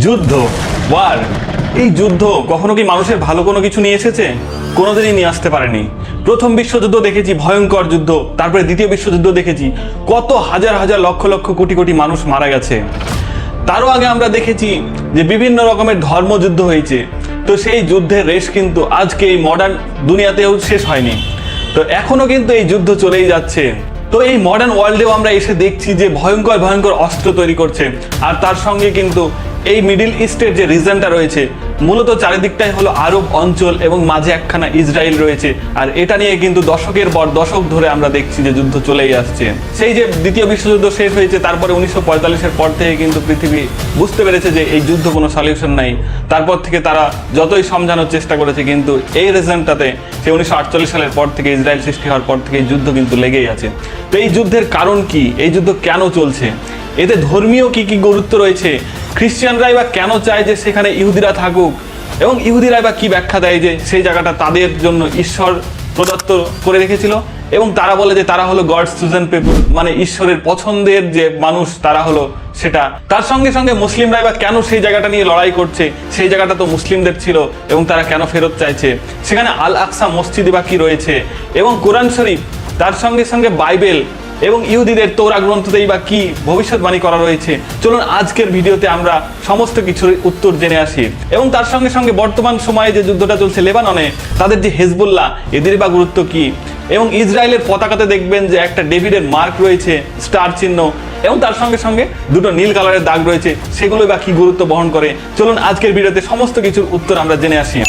যুদ্ধ ওয়ার এই যুদ্ধ কখনো কি মানুষের ভালো কোনো কিছু নিয়ে এসেছে? কোনোদিনই নিয়ে আসতে পারেনি। প্রথম বিশ্বযুদ্ধ দেখেছি, ভয়ঙ্কর যুদ্ধ, তারপরে দ্বিতীয় বিশ্বযুদ্ধ দেখেছি, কত হাজার হাজার লক্ষ লক্ষ কোটি কোটি মানুষ মারা গেছে। তারও আগে আমরা দেখেছি যে বিভিন্ন রকমের ধর্মযুদ্ধ হয়েছে। তো সেই যুদ্ধের রেশ কিন্তু আজকে এই মডার্ন দুনিয়াতেও শেষ হয়নি। তো এখনও কিন্তু এই যুদ্ধ চলেই যাচ্ছে। তো এই মডার্ন ওয়ার্ল্ডেও আমরা এসে দেখছি যে ভয়ঙ্কর ভয়ঙ্কর অস্ত্র তৈরি করছে। আর তার সঙ্গে কিন্তু এই মিডিল ইস্টের যে রিজনটা রয়েছে, মূলত চারিদিকটাই হলো আরব অঞ্চল এবং মাঝে একখানা ইসরায়েল রয়েছে। আর এটা নিয়ে কিন্তু দশকের পর দশক ধরে আমরা দেখছি যে যুদ্ধ চলেই আসছে। সেই যে দ্বিতীয় বিশ্বযুদ্ধ শেষ হয়েছে, তারপরে উনিশশো পঁয়তাল্লিশের পর থেকে কিন্তু পৃথিবী বুঝতে পেরেছে যে এই যুদ্ধ কোনো সলিউশন নাই। তারপর থেকে তারা যতই সমঝানোর চেষ্টা করেছে, কিন্তু এই রিজনটাতে সে উনিশশো আটচল্লিশ সালের পর থেকে ইসরায়েল সৃষ্টি হওয়ার পর থেকে যুদ্ধ কিন্তু লেগেই আছে। তো এই যুদ্ধের কারণ কি? এই যুদ্ধ কেন চলছে? এতে ধর্মীয় কি কি গুরুত্ব রয়েছে? খ্রিস্টানরাই বা কেন চায় যে সেখানে ইহুদিরা থাকুক? এবং ইহুদিরাই বা কি ব্যাখ্যা দেয় যে সেই জায়গাটা তাদের জন্য ঈশ্বর প্রদত্ত করে রেখেছিল? এবং তারা বলে যে তারা হলো গডস চুজেন পিপল মানে ঈশ্বরের পছন্দের যে মানুষ তারা হলো সেটা। তার সঙ্গে সঙ্গে মুসলিমরাই বা কেন সেই জায়গাটা নিয়ে লড়াই করছে? সেই জায়গাটা তো মুসলিমদের ছিল এবং তারা কেন ফেরত চাইছে? সেখানে আল আকসা মসজিদে বা কি রয়েছে? এবং কোরআন শরীফ, তার সঙ্গে সঙ্গে বাইবেল এবং ইহুদিদের তোরা গ্রন্থতেই বা কি ভবিষ্যৎবাণী করা রয়েছে। চলুন আজকের ভিডিওতে আমরা সমস্ত কিছুর উত্তর জেনে আসি। এবং তার সঙ্গে সঙ্গে বর্তমান সময়ে যে যুদ্ধটা চলছে লেবাননে, তাদের যে হেজবুল্লাহ, এদের বা গুরুত্ব কি? এবং ইসরায়েলের পতাকাতে দেখবেন যে একটা ডেভিডের মার্ক রয়েছে, স্টার চিহ্ন, এবং তার সঙ্গে সঙ্গে দুটো নীল কালারের দাগ রয়েছে সেগুলো বা কি গুরুত্ব বহন করে। চলুন আজকের ভিডিওতে সমস্ত কিছুর উত্তর আমরা জেনে আসি।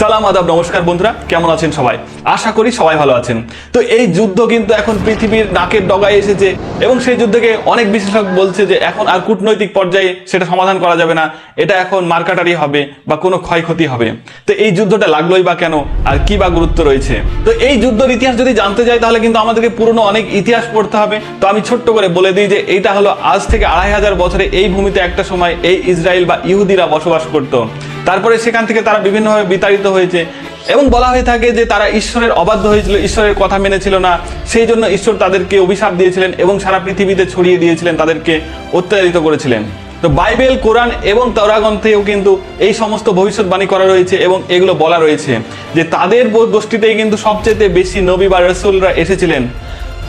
সালাম, আদাব, নমস্কার বন্ধুরা, কেমন আছেন সবাই? আশা করি সবাই ভালো আছেন। তো এই যুদ্ধ কিন্তু এখন পৃথিবীর নাকের ডগায় এসেছে এবং সেই যুদ্ধকে অনেক বিশেষজ্ঞ বলছে যে এখন আর কূটনৈতিক পর্যায়ে সেটা সমাধান করা যাবে না, এটা এখন মার্কাটারি হবে বা কোনো ক্ষয়ক্ষতি হবে। তো এই যুদ্ধটা লাগলোই বা কেন? আর কি বা গুরুত্ব রয়েছে? তো এই যুদ্ধের ইতিহাস যদি জানতে যাই তাহলে কিন্তু আমাদেরকে পুরনো অনেক ইতিহাস পড়তে হবে। তো আমি ছোট্ট করে বলে দিই যে এইটা হলো আজ থেকে আড়াই হাজার বছরে এই ভূমিতে একটা সময় এই ইসরায়েল বা ইহুদিরা বসবাস করতো। তারপরে সেখান থেকে তারা বিভিন্নভাবে বিতাড়িত হয়েছে। এবং বলা হয়ে থাকে যে তারা ঈশ্বরের অবাধ্য হয়েছিল, ঈশ্বরের কথা মেনেছিল না। সেই জন্য ঈশ্বর তাদেরকে অভিশাপ দিয়েছিলেন এবং সারা পৃথিবীতে ছড়িয়ে দিয়েছিলেন, তাদেরকে অত্যাচারিত করেছিলেন। তো বাইবেল, কোরআন এবং তরা গ্রন্থেও কিন্তু এই সমস্ত ভবিষ্যৎবাণী করা রয়েছে এবং এগুলো বলা রয়েছে যে তাদের গোষ্ঠীতেই কিন্তু সবচেয়ে বেশি নবী বা রসুলরা এসেছিলেন।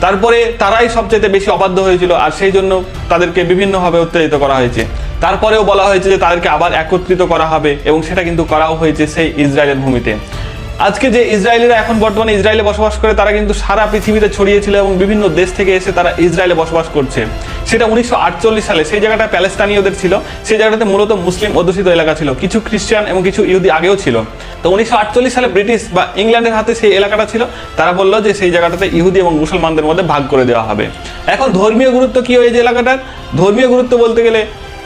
তারপরে তারাই সবচেয়ে বেশি অবাধ্য হয়েছিল আর সেই জন্য তাদেরকে বিভিন্নভাবে উত্তেজিত করা হয়েছে। তারপরেও বলা হয়েছে যে তাদেরকে আবার একত্রিত করা হবে এবং সেটা কিন্তু করাও হয়েছে সেই ইসরায়েলের ভূমিতে। আজকে যে ইসরায়েলিরা এখন বর্তমানে ইসরায়েলে বসবাস করে, তারা কিন্তু সারা পৃথিবীতে ছড়িয়েছিল এবং বিভিন্ন দেশ থেকে এসে তারা ইসরায়েলে বসবাস করছে। সেটা উনিশশো আটচল্লিশ সালে, সেই জায়গাটা প্যালেস্তানীয়দের ছিল, সেই জায়গাটাতে মূলত মুসলিম অধ্যুষিত এলাকা ছিল। কিছু খ্রিস্টান এবং কিছু ইহুদি আগেও ছিল। তো উনিশশো আটচল্লিশ সালে ব্রিটিশ বা ইংল্যান্ডের হাতে সেই এলাকাটা ছিল, তারা বলল যে সেই জায়গাটাতে ইহুদি এবং মুসলমানদের মধ্যে ভাগ করে দেওয়া হবে। এখন ধর্মীয় গুরুত্ব কি হয়েছে এলাকাটার? ধর্মীয় গুরুত্ব বলতে গেলে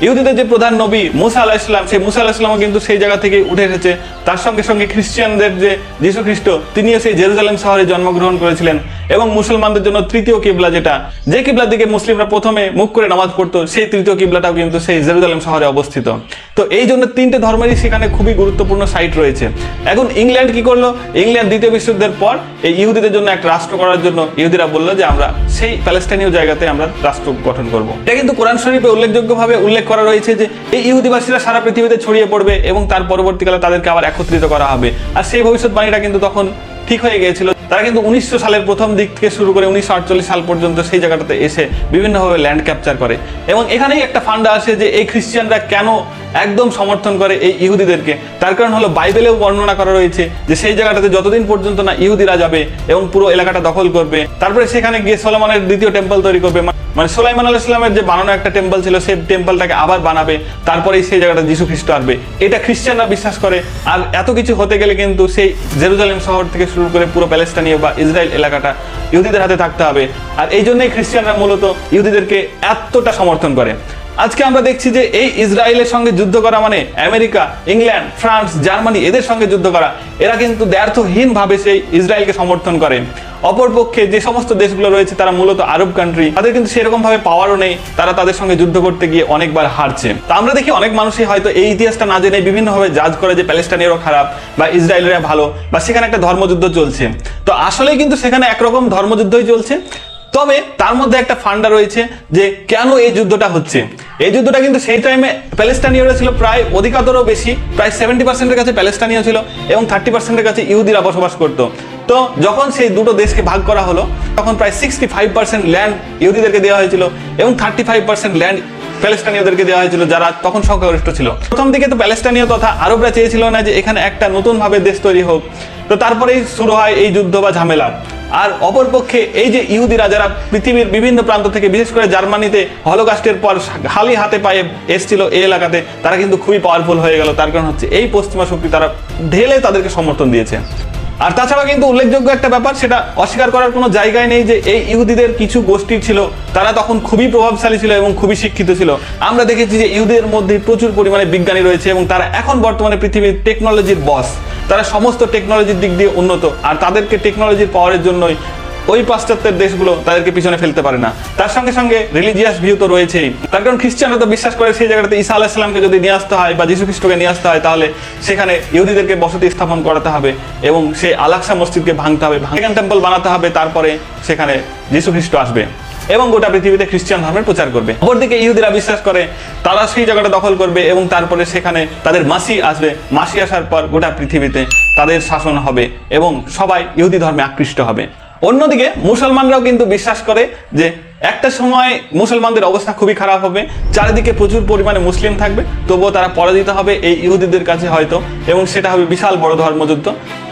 ইহুদিদের যে প্রধান নবী মুসা আলাহ ইসলাম সেই মুসা আলাহ ইসলামও কিন্তু সেই জায়গা থেকে উঠে এসেছে। তার সঙ্গে সঙ্গে খ্রিস্টানদের যে যীশু খ্রিস্ট তিনিও সেই জেরুজালেম শহরে জন্মগ্রহণ করেছিলেন। এবং মুসলমানদের জন্য তৃতীয় কিবলা যেটা, যে কিবলার দিকে মুসলিমরা প্রথমে মুখ করে নামাজ পড়তো, সেই তৃতীয় কিবলাটাও কিন্তু সেই জেরুজালেম শহরে অবস্থিত। তো এই জন্য তিনটে ধর্মেরই সেখানে খুবই গুরুত্বপূর্ণ সাইট রয়েছে। এখন ইংল্যান্ড কি করল? ইংল্যান্ড দ্বিতীয় বিশ্বযুদ্ধের পর এই ইহুদিদের জন্য একটা রাষ্ট্র করার জন্য ইহুদিরা বলল যে আমরা সেই প্যালেস্টাইনীয় জায়গাতে আমরা রাষ্ট্র গঠন করব। এটা কিন্তু কোরআন শরীফে উল্লেখযোগ্যভাবে উল্লেখ করা রয়েছে যে এই ইহুদিবাসীরা সারা পৃথিবীতে ছড়িয়ে পড়বে এবং তার পরবর্তীকালে তাদেরকে আবার একত্রিত করা হবে। আর সেই ভবিষ্যৎবাণীটা কিন্তু তখন ঠিক হয়ে গিয়েছিল তারা কিন্তু উনিশশো সালের প্রথম দিক থেকে শুরু করে উনিশশো আটচল্লিশ সাল পর্যন্ত সেই জায়গাটাতে এসে বিভিন্নভাবে ল্যান্ড ক্যাপচার করে। এবং এখানেই একটা ফান্ডা আসে যে এই খ্রিস্টিয়ানরা কেন একদম সমর্থন করে এই ইহুদিদেরকে? তার কারণ হলো বাইবেলেও বর্ণনা করা রয়েছে যে সেই জায়গাটাতে যতদিন পর্যন্ত না ইহুদিরা যাবে এবং পুরো এলাকাটা দখল করবে, তারপরে সেখানে গিয়ে সোলোমনের দ্বিতীয় টেম্পল তৈরি করবে। মানে সোলাইমান আল ইসলামের যে বানানো একটা টেম্পল ছিল, সেই টেম্পলটাকে আবার বানাবে, তারপরেই সেই জায়গাটা যিশু খ্রিস্ট আসবে। এটা খ্রিস্টানরা বিশ্বাস করে। আর এত কিছু হতে গেলে কিন্তু সেই জেরুজালেম শহর থেকে শুরু করে পুরো প্যালেস্টানীয় বা ইসরায়েল এলাকাটা ইহুদিদের হাতে থাকতে হবে। আর এই জন্যই খ্রিস্টানরা মূলত ইহুদিদেরকে এতটা সমর্থন করে। আজকে আমরা দেখছি যে এই ইসরায়েলের সঙ্গে যুদ্ধ করা মানে আমেরিকা, ইংল্যান্ড, ফ্রান্স, জার্মানি এদের সঙ্গে যুদ্ধ করা, এরা কিন্তু দ্ব্যর্থহীন ভাবে সেই ইসরায়েলকে সমর্থন করে। অপরপক্ষে যে সমস্ত দেশগুলো রয়েছে, তারা মূলত আরব কান্ট্রি তাদের কিন্তু সেরকম ভাবে পাওয়ারও নেই। তারা তাদের সঙ্গে যুদ্ধ করতে গিয়ে অনেকবার হারছে। তো আমরা দেখি অনেক মানুষই হয়তো এই ইতিহাসটা না জেনে বিভিন্নভাবে জাজ করে যে প্যালেস্টাইনেরও খারাপ বা ইসরায়েলেরা ভালো বা সেখানে একটা ধর্মযুদ্ধ চলছে। তো আসলে কিন্তু সেখানে একরকম ধর্মযুদ্ধই চলছে। তবে তার মধ্যে একটা ফান্ডা রয়েছে যে কেন এই যুদ্ধটা হচ্ছে। এই যুদ্ধটা কিন্তু সেই টাইমে প্যালেস্টানীয়রা ছিল প্রায় অধিকাতরও বেশি, প্রায় সেভেন্টি পার্সেন্টের কাছে প্যালেস্টানীয় ছিল এবং থার্টি পার্সেন্টের কাছে ইহুদিরা বসবাস করতো। তো যখন সেই দুটো দেশকে ভাগ করা হলো, তখন প্রায় সিক্সটি ফাইভ পার্সেন্ট ল্যান্ড ইহুদিদেরকে দেওয়া হয়েছিল এবং থার্টি ফাইভ পার্সেন্ট ল্যান্ড প্যালেস্টানীয়দেরকে দেওয়া হয়েছিল, যারা তখন সংখ্যাগরিষ্ঠ ছিল। প্রথম দিকে তো প্যালেস্টানীয় তথা আরবরা চেয়েছিল না যে এখানে একটা নতুনভাবে দেশ তৈরি হোক। তো তারপরেই শুরু হয় এই যুদ্ধ বা ঝামেলা। আর অপরপক্ষে এই যে ইহুদি রাজারা পৃথিবীর বিভিন্ন প্রান্ত থেকে, বিশেষ করে জার্মানিতে হলোকাস্টের পর খালি হাতে পায়ে এসছিল এই এলাকাতে, তারা কিন্তু খুবই পাওয়ারফুল হয়ে গেল। তার কারণ হচ্ছে এই পশ্চিমা শক্তি তারা ঢেলে তাদেরকে সমর্থন দিয়েছে। আর তাছাড়া কিন্তু উল্লেখযোগ্য একটা ব্যাপার, সেটা অস্বীকার করার কোনো জায়গায় নেই যে এই ইহুদিদের কিছু গোষ্ঠী ছিল, তারা তখন খুবই প্রভাবশালী ছিল এবং খুবই শিক্ষিত ছিল। আমরা দেখেছি যে ইহুদিদের মধ্যে প্রচুর পরিমাণে বিজ্ঞানী রয়েছে এবং তারা এখন বর্তমানে পৃথিবীর টেকনোলজির বস তারা সমস্ত টেকনোলজির দিক দিয়ে উন্নত, আর তাদেরকে টেকনোলজির পাওয়ারের জন্যই ওই পাশ্চাত্যের দেশগুলো তাদেরকে পিছনে ফেলতে পারে না। তার সঙ্গে সঙ্গে রিলিজিয়াস ভিউ তো রয়েছেই। তার কারণ খ্রিস্টানরা তো বিশ্বাস করে সেই জায়গাটাতে ঈসা আলাহিসাল্লামকে যদি নিয়ে আসতে হয় বা যীশু খ্রিস্টকে নিয়ে আসতে হয়, তাহলে সেখানে ইহুদিদেরকে বসতি স্থাপন করাতে হবে এবং সেই আলাক্সা মসজিদকে ভাঙতে হবে, ভাঙ্গান টেম্পল বানাতে হবে, তারপরে সেখানে যীশু খ্রিস্ট আসবে এবং গোটা পৃথিবীতে খ্রিস্টান ধর্মের প্রচার করবে। অপরদিকে ইহুদিরা বিশ্বাস করে তারা সেই জায়গাটা দখল করবে এবং তারপরে সেখানে তাদের মাসি আসবে। মাসি আসার পর গোটা পৃথিবীতে তাদের শাসন হবে এবং সবাই ইহুদি ধর্মে আকৃষ্ট হবে। অন্যদিকে মুসলমানরাও কিন্তু বিশ্বাস করে যে একটা সময় মুসলমানদের অবস্থা খুবই খারাপ হবে, চারিদিকে প্রচুর পরিমাণে মুসলিম থাকবে, তবুও তারা পরাজিত হবে এই ইহুদিদের কাছে হয়তো, এবং সেটা হবে বিশাল বড় ধর্মযুদ্ধ।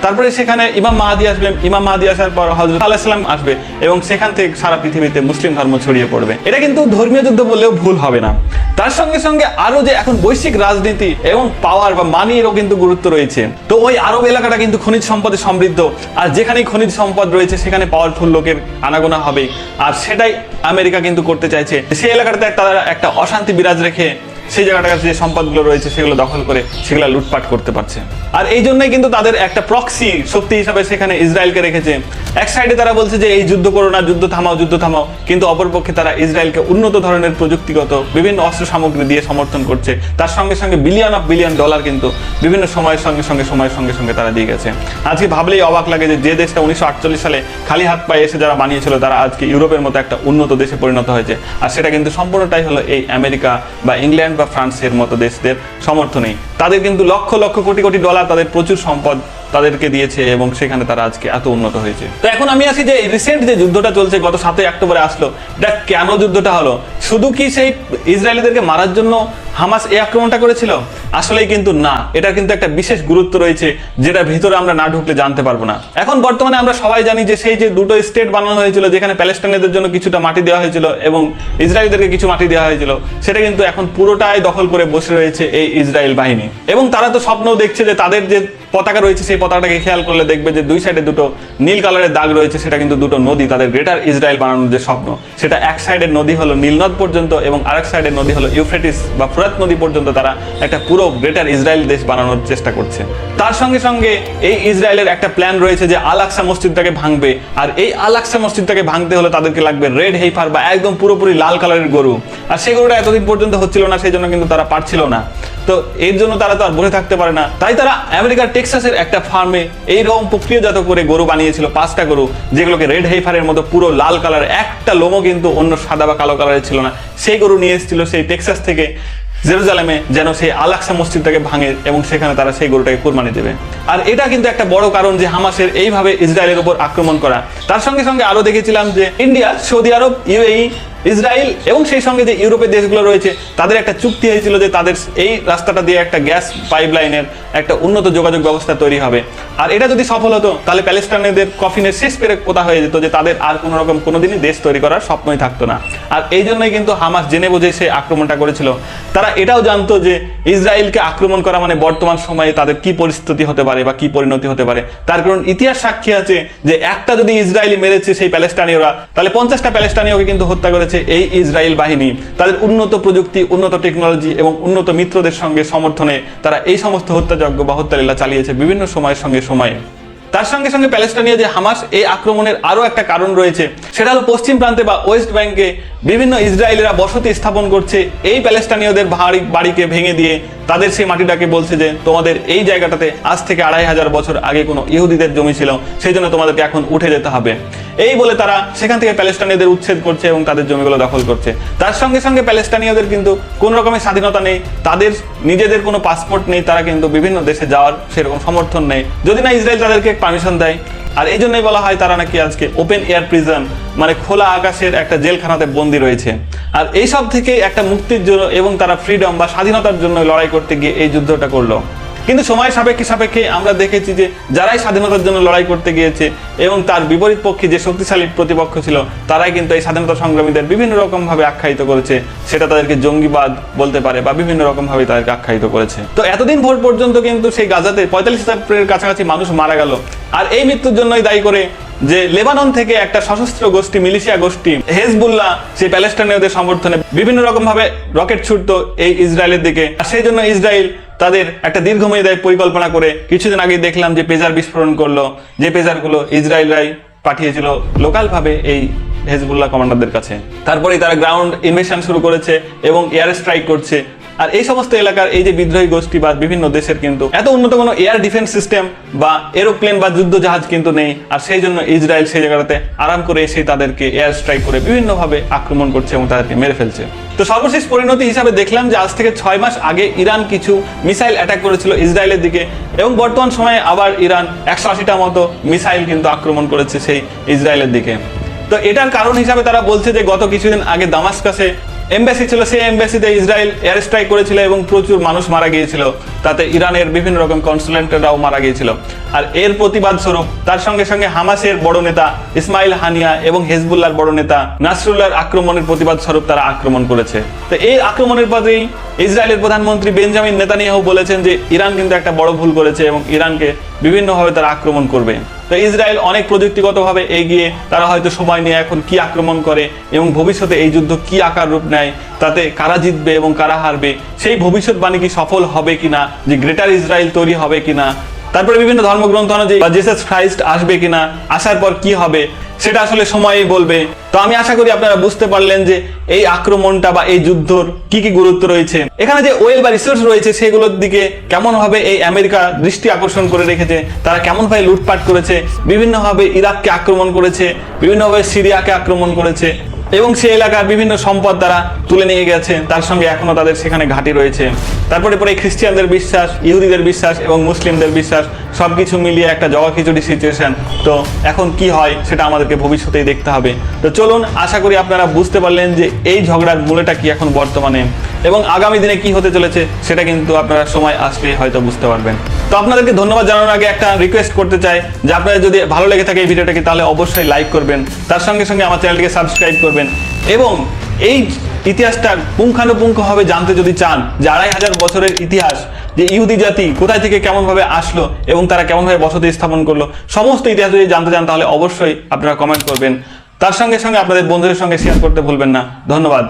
তারপরে সেখানে ইমাম মাহাদি আসবে, ইমাম মাহাদি আসার পর হজরত আলাহিসাল্লাম আসবে, এবং সেখান থেকে সারা পৃথিবীতে মুসলিম ধর্ম ছড়িয়ে পড়বে। এটা কিন্তু ধর্মীয় যুদ্ধ বললেও ভুল হবে না। তার সঙ্গে সঙ্গে আরও যে এখন বৈশ্বিক রাজনীতি এবং পাওয়ার বা মানিরও কিন্তু গুরুত্ব রয়েছে। তো ওই আরব এলাকাটা কিন্তু খনিজ সম্পদে সমৃদ্ধ, আর যেখানেই খনিজ সম্পদ রয়েছে, সেখানে পাওয়ারফুল লোকের আনাগোনা হবে। আর সেটাই আমেরিকা কিন্তু করতে চাইছে। সেই এলাকাটাতে তারা একটা অশান্তি বিরাজ রেখে সেই জায়গাটার যে সম্পদগুলো রয়েছে সেগুলো দখল করে সেগুলো লুটপাট করতে পারছে। আর এই জন্যই কিন্তু তাদের একটা প্রক্সি শক্তি হিসাবে সেখানে ইসরায়েলকে রেখেছে। এক সাইডে তারা বলছে যে এই যুদ্ধ করো না, যুদ্ধ থামাও যুদ্ধ থামাও। কিন্তু অপরপক্ষে তারা ইসরায়েলকে উন্নত ধরনের প্রযুক্তিগত বিভিন্ন অস্ত্র সামগ্রী দিয়ে সমর্থন করছে। তার সঙ্গে সঙ্গে বিলিয়ন অফ বিলিয়ন ডলার কিন্তু বিভিন্ন সময়ের সঙ্গে সঙ্গে, সময়ের সঙ্গে সঙ্গে তারা দিয়ে গেছে। আজকে ভাবলেই অবাক লাগে যে যে দেশটা উনিশশো আটচল্লিশ সালে খালি হাত পায়ে এসে যারা বানিয়েছিল, তারা আজকে ইউরোপের মতো একটা উন্নত দেশে পরিণত হয়েছে। আর সেটা কিন্তু সম্পূর্ণটাই হলো এই আমেরিকা বা ইংল্যান্ড বা ফ্রান্সের মতো দেশদের সমর্থনেই। তাদের কিন্তু লক্ষ লক্ষ কোটি কোটি ডলার তাদের প্রচুর সম্পদ তাদেরকে দিয়েছে এবং সেখানে তারা আজকে এত উন্নত হয়েছে। তো এখন আমি আসি যে রিসেন্ট যে যুদ্ধটা চলছে, গত সাতই অক্টোবরে আসলো এটা কেন যুদ্ধটা হলো? শুধু কি সেই ইসরায়েলিদেরকে মারার জন্য হামাস এই আক্রমণটা করেছিল? আসলেই কিন্তু না। এটা কিন্তু একটা বিশেষ গুরুত্ব রয়েছে, যেটা ভিতরে আমরা না ঢুকলে জানতে পারব না। এখন বর্তমানে আমরা সবাই জানি যে সেই যে দুটো স্টেট বানানো হয়েছিল, যেখানে প্যালেস্টাইনের জন্য কিছুটা মাটি দেওয়া হয়েছিল এবং ইসরায়েলিদেরকে কিছু মাটি দেওয়া হয়েছিল, সেটা কিন্তু এখন পুরোটাই দখল করে বসে রয়েছে এই ইসরায়েল বাহিনী। এবং তারা তো স্বপ্নও দেখছে যে তাদের যে পতাকা রয়েছে, সেই পতাকাটাকে খেয়াল করলে দেখবে যে দুই সাইডে দুটো নীল কালারের দাগ রয়েছে, সেটা কিন্তু দুটো নদী, তাদের গ্রেটার ইসরায়েল বানানোর যে স্বপ্ন, সেটা এক সাইডের নদী হলো নীলনদ পর্যন্ত এবং আরেক সাইডের নদী হলো ইউফ্রেটিস বা ফুরাত নদী পর্যন্ত তারা একটা পুরো গ্রেটার ইসরায়েল দেশ বানানোর চেষ্টা করছে। তার সঙ্গে সঙ্গে এই ইসরায়েলের একটা প্ল্যান রয়েছে যে আলাক্সা মসজিদটাকে ভাঙবে। আর এই আলাক্সা মসজিদটাকে ভাঙতে হলে তাদেরকে লাগবে রেড হেইফার বা একদম পুরোপুরি লাল কালারের গরু। আর সেই গরুটা এতদিন পর্যন্ত হচ্ছিল না, সেই জন্য কিন্তু তারা পারছিল না। তো এর জন্য তারা তো আর বসে থাকতে পারে না। তাই তারা আমেরিকার টেক্সাসের একটা ফার্মে এইরকম প্রক্রিয়াজাত করে গরু বানিয়েছিল, পাঁচটা গরু, যেগুলোকে রেড হেইফারের মতো পুরো লাল কালার, একটা লোমও কিন্তু অন্য সাদা বা কালো কালারের ছিল না। সেই গরু নিয়ে এসেছিল সেই টেক্সাস থেকে। জেরুজালেমে যেন সেই আলাক্সা মসজিদটাকে ভাঙে এবং সেখানে তারা সেই গরুটাকে কুরবানি দেবে। আর এটা কিন্তু একটা বড় কারণ যে হামাসের এইভাবে ইসরায়েলের উপর আক্রমণ করা। তার সঙ্গে সঙ্গে আরও দেখেছিলাম যে India, Saudi Arab, UAE Israel এবং সেই সঙ্গে যে ইউরোপের দেশগুলো রয়েছে, তাদের একটা চুক্তি হয়েছিল যে তাদের এই রাস্তাটা দিয়ে একটা গ্যাস পাইপলাইনের একটা উন্নত যোগাযোগ ব্যবস্থা তৈরি হবে। আর এটা যদি সফল হতো, তাহলে প্যালেস্টাইনের কফিনের শেষ পেরে কোথা হয়ে যেত যে তাদের আর কোনো রকম কোনোদিনই দেশ তৈরি করার স্বপ্নই থাকতো না। আর এই জন্যই কিন্তু হামাস জেনে বুঝে সে আক্রমণটা করেছিল, তারা এটাও জানতো যে ইসরায়েলকে আক্রমণ করা মানে বর্তমান সময়ে তাদের কি পরিস্থিতি হতে পারে বা কি পরিণতি হতে পারে। তার কারণ ইতিহাস সাক্ষী আছে যে একটা যদি ইসরায়েলি মেরেছে সেই প্যালেস্টানীয়রা তাহলে পঞ্চাশটা প্যালেস্টানীয়কে কিন্তু হত্যা করেছে। এই ইসরায়েল বাহিনী। তাদের উন্নত প্রযুক্তি, উন্নত টেকনোলজি এবং উন্নত মিত্রদের সঙ্গে সমর্থনে তারা এই সমস্ত হত্যাযজ্ঞ বা হত্যালীলা চালিয়েছে বিভিন্ন সময়ের সঙ্গে সময়ে। তার সঙ্গে সঙ্গে প্যালেস্টাইনীয় যে হামাস, এই আক্রমণের আরও একটা কারণ রয়েছে। সেটা হলো পশ্চিম প্রান্তে বা ওয়েস্ট ব্যাংকে বিভিন্ন ইসরায়েলিরা বসতি স্থাপন করছে। এই প্যালেস্টানীয়দের বাড়ি বাড়িকে ভেঙে দিয়ে তাদের সেই মাটিটাকে বলছে যে, তোমাদের এই জায়গাটাতে আজ থেকে আড়াই হাজার বছর আগে কোনো ইহুদিদের জমি ছিল, সেই জন্য তোমাদেরকে এখন উঠে যেতে হবে। এই বলে তারা সেখান থেকে প্যালেস্টানীয়দের উচ্ছেদ করছে এবং তাদের জমিগুলো দখল করছে। তার সঙ্গে সঙ্গে প্যালেস্টানীয়দের কিন্তু কোনো রকমের স্বাধীনতা নেই, তাদের নিজেদের কোনো পাসপোর্ট নেই, তারা কিন্তু বিভিন্ন দেশে যাওয়ার সেরকম সমর্থন নেই। যদি না ইসরায়েল তাদেরকে পারমিশন দেয়, আর এই জন্যই বলা হয় তারা নাকি আজকে ওপেন এয়ার প্রিজন মানে খোলা আকাশের একটা জেলখানাতে বন্দি রয়েছে। আর এই সব থেকে একটা মুক্তির জন্য এবং তারা ফ্রিডম বা স্বাধীনতার জন্য লড়াই করতে গিয়ে এই যুদ্ধটা করল। কিন্তু সময় সাপেক্ষে সাপেক্ষে আমরা দেখেছি যে যারাই স্বাধীনতার জন্য লড়াই করতে গিয়েছে এবং তার বিপরীত পক্ষে যে শক্তিশালী প্রতিপক্ষ ছিল, তারাই কিন্তু এই স্বাধীনতা সংগ্রামীদের বিভিন্ন রকম ভাবে আখ্যায়িত করেছে। সেটা তাদেরকে জঙ্গিবাদ বলতে পারে বা বিভিন্ন রকম ভাবে তাদেরকে আখ্যায়িত করেছে। তো এতদিন ভোর পর্যন্ত কিন্তু সেই গাজাতে পঁয়তাল্লিশ হাজারের কাছাকাছি মানুষ মারা গেল। আর এই মৃত্যুর জন্যই দায়ী করে যে লেবানন থেকে একটা সশস্ত্র গোষ্ঠী, মিলিশিয়া গোষ্ঠী, হেজবুল্লাহ, সেই প্যালেস্টাইনীয়দের সমর্থনে বিভিন্ন রকম ভাবে রকেট ছুটতো এই ইসরায়েলের দিকে। আর সেই জন্য ইসরায়েল তাদের একটা দীর্ঘমেয়াদী পরিকল্পনা করে কিছুদিন আগে দেখলাম যে পেজার বিস্ফোরণ করল, যে পেজারগুলো ইসরায়েলরাই পাঠিয়েছিল লোকাল ভাবে এই হেজবুল্লাহ কমান্ডারদের কাছে। তারপরেই তারা গ্রাউন্ড ইনভেশন শুরু করেছে এবং এয়ার স্ট্রাইক করছে। আর এই সমস্ত এলাকার এই যে বিদ্রোহী গোষ্ঠী বা বিভিন্ন দেশের কিন্তু এত উন্নত কোনো এয়ার ডিফেন্স সিস্টেম বা এরোপ্লেন বা যুদ্ধ জাহাজ কিন্তু নেই। আর সেই জন্য ইসরায়েল সেই জায়গাটাতে আরাম করে এসে তাদেরকে এয়ার স্ট্রাইক করে বিভিন্নভাবে আক্রমণ করছে এবং তাদেরকে মেরে ফেলছে। তো সর্বশেষ পরিণতি হিসাবে দেখলাম যে আজ থেকে ছয় মাস আগে ইরান কিছু মিসাইল অ্যাটাক করেছিল ইসরায়েলের দিকে এবং বর্তমান সময়ে আবার ইরান একশো আশিটা মতো মিসাইল কিন্তু আক্রমণ করেছে সেই ইসরায়েলের দিকে। তো এটার কারণ হিসাবে তারা বলছে যে গত কিছুদিন আগে দামাস্কাসে এমবাসি ছিল, সেই এমবাসিতে ইসরায়েল এয়ার স্ট্রাইক করেছিল এবং প্রচুর মানুষ মারা গিয়েছিল। তাতে ইরানের বিভিন্ন রকম কনসুলেন্টরাও মারা গিয়েছিল। আর এর প্রতিবাদ স্বরূপ, তার সঙ্গে সঙ্গে হামাসের বড় নেতা ইসমাইল হানিয়া এবং হেজবুল্লাহর বড় নেতা নাসরুল্লাহর আক্রমণের প্রতিবাদ স্বরূপ তারা আক্রমণ করেছে। তো এই আক্রমণের পরেই ইসরায়েলের প্রধানমন্ত্রী বেঞ্জামিন নেতানিয়াহু বলেছেন যে, ইরান কিন্তু একটা বড় ভুল করেছে এবং ইরানকে বিভিন্নভাবে তারা আক্রমণ করবে। তো ইসরায়েল অনেক প্রযুক্তিগতভাবে এগিয়ে, তারা হয়তো সময় নিয়ে এখন কি আক্রমণ করে এবং ভবিষ্যতে এই যুদ্ধ কি আকার রূপ নেয়, তাতে কারা জিতবে এবং কারা হারবে, সেই ভবিষ্যৎবাণী কি সফল হবে কিনা, যে গ্রেটার ইসরায়েল তৈরি হবে কিনা, তারপরে বিভিন্ন ধর্মগ্রন্থ অনুযায়ী জেসাস খ্রাইস্ট আসবে কিনা, আসার পর কি হবে সেটা আসলে সময়ই বলবে। তো আমি আশা করি আপনারা বুঝতে পারলেন যে এই আক্রমণটা বা এই যুদ্ধর কি কি গুরুত্ব রয়েছে। এখানে যে ওয়েল বা রিসোর্স রয়েছে, সেগুলোর দিকে কেমনভাবে এই আমেরিকা দৃষ্টি আকর্ষণ করে রেখেছে, তারা কেমনভাবে লুটপাট করেছে, বিভিন্নভাবে ইরাককে আক্রমণ করেছে, বিভিন্নভাবে সিরিয়াকে আক্রমণ করেছে এবং সেই এলাকার বিভিন্ন সম্পদ তারা তুলে নিয়ে গেছে। তার সঙ্গে এখনও তাদের সেখানে ঘাঁটি রয়েছে। তারপরে পরে খ্রিস্টানদের বিশ্বাস, ইহুদিদের বিশ্বাস এবং মুসলিমদের বিশ্বাস সবকিছু মিলিয়ে একটা জগা খিচুড়ি সিচুয়েশন তো এখন কি হয় সেটা আমাদেরকে ভবিষ্যতেই দেখতে হবে। তো চলুন, আশা করি আপনারা বুঝতে পারলেন যে এই ঝগড়ার মূলেটা কি এখন বর্তমানে এবং আগামী দিনে কি হতে চলেছে সেটা কিন্তু আপনারা সময় আসলে হয়তো বুঝতে পারবেন। তো আপনাদেরকে ধন্যবাদ জানানোর আগে একটা রিকোয়েস্ট করতে চাই। যে আপনাদের যদি ভালো লেগে থাকে এই ভিডিওটাকে, তাহলে অবশ্যই লাইক করবেন। তার সঙ্গে সঙ্গে আমার চ্যানেলটিকে সাবস্ক্রাইব করবেন। এবং এই ইতিহাসটা পুঙ্খানুপুঙ্খভাবে জানতে যদি চান যে আড়াই হাজার বছরের ইতিহাস, যে ইহুদি জাতি কোথায় থেকে কেমনভাবে আসলো এবং তারা কেমনভাবে বসতি স্থাপন করল, সমস্ত ইতিহাস যদি জানতে চান তাহলে অবশ্যই আপনারা কমেন্ট করবেন। তার সঙ্গে সঙ্গে আপনাদের বন্ধুদের সঙ্গে শেয়ার করতে ভুলবেন না। ধন্যবাদ।